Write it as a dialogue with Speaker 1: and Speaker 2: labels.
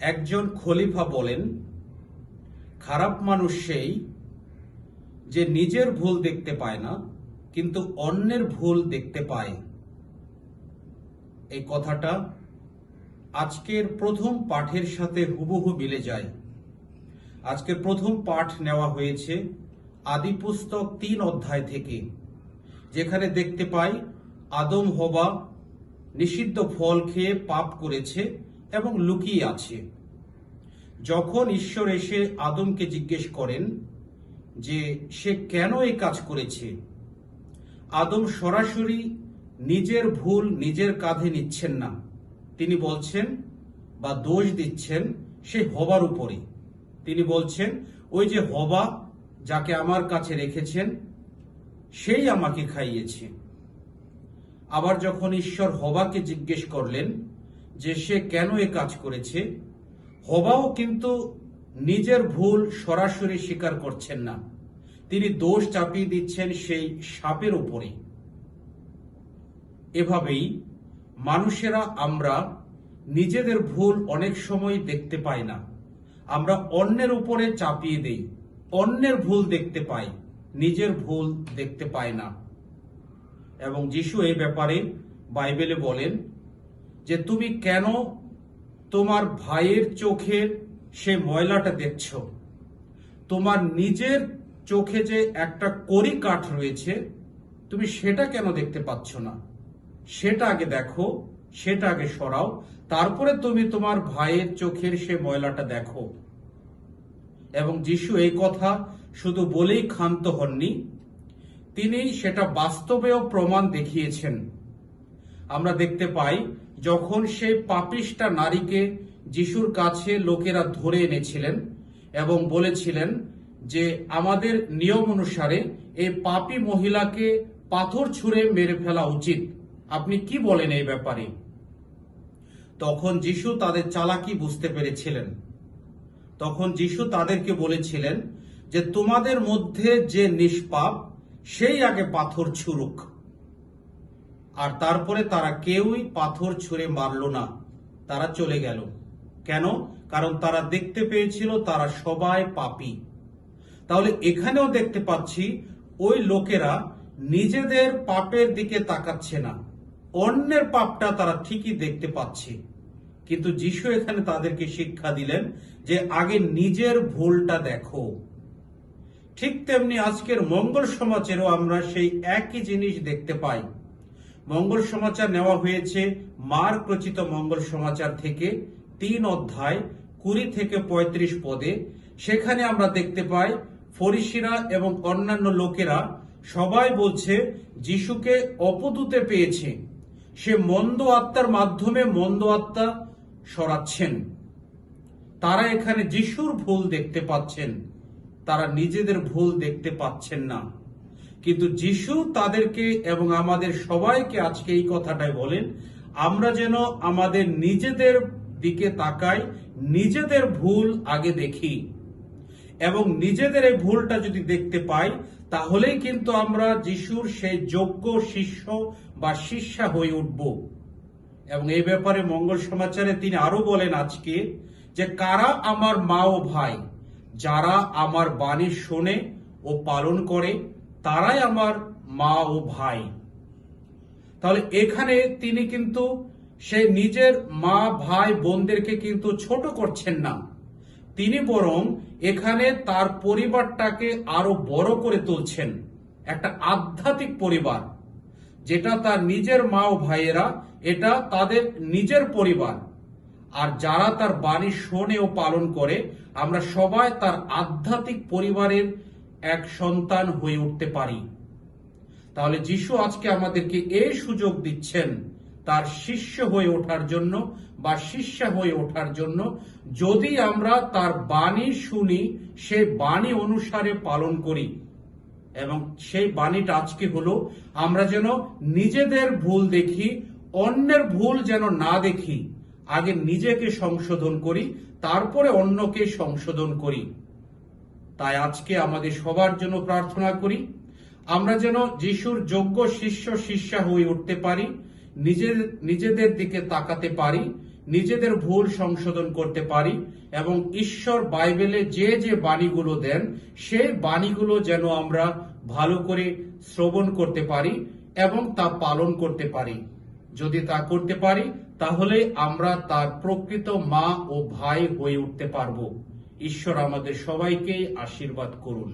Speaker 1: একজন খলিফা বলেন, খারাপ মানুষ সেই যে নিজের ভুল দেখতে পায় না, কিন্তু অন্যের ভুল দেখতে পায়। এই কথাটা আজকের প্রথম পাঠের সাথে হুবহু মিলে যায়। আজকের প্রথম পাঠ নেওয়া হয়েছে আদি পুস্তক তিন অধ্যায় থেকে, যেখানে দেখতে পাই, আদম হবা নিষিদ্ধ ফল খেয়ে পাপ করেছে এবং লুকিয়ে আছে। যখন ঈশ্বর এসে আদমকে জিজ্ঞেস করেন যে, সে কেন এই কাজ করেছে? আদম সরাসরি নিজের ভুল নিজের কাঁধে নিচ্ছেন না। তিনি বলছেন, বা দোষ দিচ্ছেন সে হবার উপরে। তিনি বলছেন, ওই যে হবা যাকে আমার কাছে রেখেছেন, সেই আমাকে খাইয়েছে। আবার যখন ঈশ্বর হবাকে জিজ্ঞেস করলেন যে, সে কেন এ কাজ করেছে? হবাও কিন্তু নিজের ভুল সরাসরি স্বীকার করছেন না। তিনি দোষ চাপিয়ে দিচ্ছেন সেই সাপের উপরে। এভাবেই মানুষেরা আমরা নিজেদের ভুল অনেক সময় দেখতে পাই না। আমরা অন্যের উপরে চাপিয়ে দেই, অন্যের ভুল দেখতে পাই, নিজের ভুল দেখতে পাই না। এবং যিশু এই ব্যাপারে বাইবেলে বলেন যে, তুমি কেন তোমার ভাইয়ের চোখের সে ময়লাটা দেখছ। তোমার নিজের চোখে যে একটা কড়ি কাঠ রয়েছে, তুমি সেটা কেন দেখতে পাচ্ছ না? সেটা আগে দেখো, সেটা আগে সরাও, তারপরে তুমি তোমার ভাইয়ের চোখের সে ময়লাটা দেখো। এবং যিশু এই কথা শুধু বলেই ক্ষান্ত হননি, তিনি সেটা বাস্তবেও প্রমাণ দেখিয়েছেন। আমরা দেখতে পাই যখন সেই পাপিষ্টা নারীকে যিশুর কাছে লোকেরা ধরে এনেছিলেন এবং বলেছিলেন যে, আমাদের নিয়ম অনুসারে এই পাপী মহিলাকে পাথর ছুঁড়ে মেরে ফেলা উচিত। আপনি কি বলেন এই ব্যাপারে? তখন যিশু তাদের চালাকি বুঝতে পেরেছিলেন। তখন যিশু তাদেরকে বলেছিলেন যে, তোমাদের মধ্যে যে নিষ্পাপ, সেই আগে পাথর ছুড়ুক। আর তারপরে তারা কেউই পাথর ছুঁড়ে মারল না। তারা চলে গেল। কেন? কারণ তারা দেখতে পেয়েছিল তারা সবাই পাপী। তাহলে এখানেও দেখতে পাচ্ছি, ওই লোকেরা নিজেদের পাপের দিকে তাকাচ্ছে না। অন্যের পাপটা তারা ঠিকই দেখতে পাচ্ছে। কিন্তু যিশু এখানে তাদেরকে শিক্ষা দিলেন যে আগে নিজের ভুলটা দেখো। ঠিক তেমনি আজকের মঙ্গল সমাজেরও আমরা সেই একই জিনিস দেখতে পাই। মঙ্গল সমাচার নেওয়া হয়েছে মার রচিত মঙ্গল সমাচার থেকে তিন অধ্যায় কুড়ি থেকে পঁয়ত্রিশ পদে। সেখানে আমরা দেখতে পাই ফরিসিরা এবং অন্যান্য লোকেরা সবাই বলছে, যিশুকে অপদূতে পেয়েছে। সে মন্দ আত্মার মাধ্যমে মন্দ আত্মা সরাচ্ছেন। তারা এখানে যিশুর ভুল দেখতে পাচ্ছেন। তারা নিজেদের ভুল দেখতে পাচ্ছেন না। কিন্তু যিশু তাদেরকে এবং আমাদের সবাইকে আজকে এই কথাটাই বলেন, আমরা যেন আমাদের নিজেদের দিকে তাকাই, নিজেদের ভুল আগে দেখি। এবং নিজেদের এই ভুলটা যদি দেখতে পাই, তাহলেই কিন্তু আমরা যিশুর সেই যোগ্য শিষ্য বা শিষ্যা হয়ে উঠব। এবং এই ব্যাপারে মঙ্গল সমাচারে তিনি আরও বলেন আজকে যে, কারা আমার মা ও ভাই, যারা আমার বাণী শোনে ও পালন করে তারাই আমার মা ও ভাই। তাহলে এখানে তিনি কিন্তু সে নিজের মা, ভাই, বোনদেরকে কিন্তু ছোট করছেন না। তিনি বরং এখানে তার পরিবারটাকে আরও বড় করে তুলছেন। একটা আধ্যাত্মিক পরিবার। যেটা তার নিজের মা ও ভাইয়েরা, এটা তাদের নিজের পরিবার। আর যারা তার বাণী শোনে ও পালন করে, আমরা সবাই তার আধ্যাত্মিক পরিবারের এক সন্তান হয়ে উঠতে পারি। তাহলে যিশু আজকে আমাদেরকে এই সুযোগ দিচ্ছেন, তার শিষ্য হয়ে ওঠার জন্য বা শিষ্যা হয়ে ওঠার জন্য, যদি আমরা তার বাণী শুনি সেই বাণী অনুসারে পালন করি। এবং সেই বাণীটা আজকে হলো, আমরা যেন নিজেদের ভুল দেখি, অন্যের ভুল যেন না দেখি, আগে নিজেকে সংশোধন করি, তারপরে অন্যকে সংশোধন করি। তাই আজকে আমাদের সবার জন্য প্রার্থনা করি, আমরা যেন যিশুর যোগ্য শিষ্য শিষ্যা হয়ে উঠতে পারি, নিজের, নিজেদের দিকে তাকাতে পারি, নিজেদের ভুল সংশোধন করতে পারি এবং ঈশ্বর বাইবেলে যে যে বাণীগুলো দেন, সেই বাণীগুলো যেন আমরা ভালো করে শ্রবণ করতে পারি এবং তা পালন করতে পারি। যদি তা করতে পারি, তাহলে আমরা তার প্রকৃত মা ও ভাই হয়ে উঠতে পারব। ঈশ্বর আমাদের সবাইকে আশীর্বাদ করুন।